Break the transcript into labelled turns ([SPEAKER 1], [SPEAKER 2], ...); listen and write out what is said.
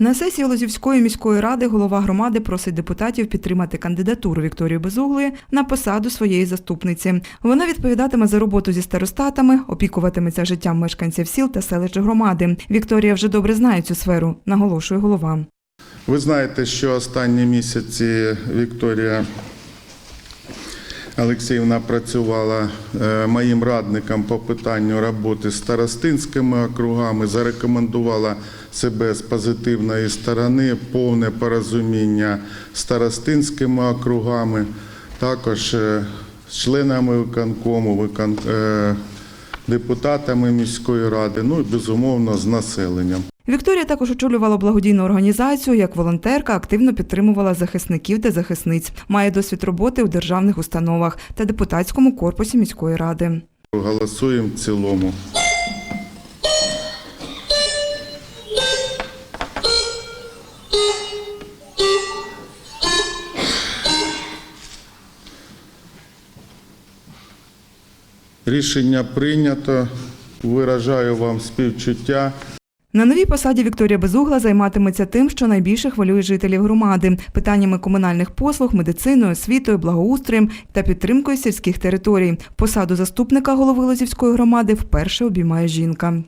[SPEAKER 1] На сесії Лозівської міської ради голова громади просить депутатів підтримати кандидатуру Вікторії Безуглої на посаду своєї заступниці. Вона відповідатиме за роботу зі старостатами, опікуватиметься життям мешканців сіл та селищ громади. Вікторія вже добре знає цю сферу, наголошує голова.
[SPEAKER 2] Ви знаєте, що останні місяці Вікторія Олексіївна працювала е, моїм радником по питанню роботи з старостинськими округами, зарекомендувала себе з позитивної сторони, повне порозуміння з старостинськими округами, також е, з членами виконкому, викон, е, депутатами міської ради, ну і безумовно з населенням.
[SPEAKER 1] Вікторія також очолювала благодійну організацію. Як волонтерка активно підтримувала захисників та захисниць. Має досвід роботи у державних установах та депутатському корпусі міської ради.
[SPEAKER 2] Голосуємо в цілому. Рішення прийнято. Виражаю вам співчуття.
[SPEAKER 1] На новій посаді Вікторія Безугла займатиметься тим, що найбільше хвилює жителів громади питаннями комунальних послуг, медициною, освітою, благоустроєм та підтримкою сільських територій. Посаду заступника голови Лозівської громади вперше обіймає жінка.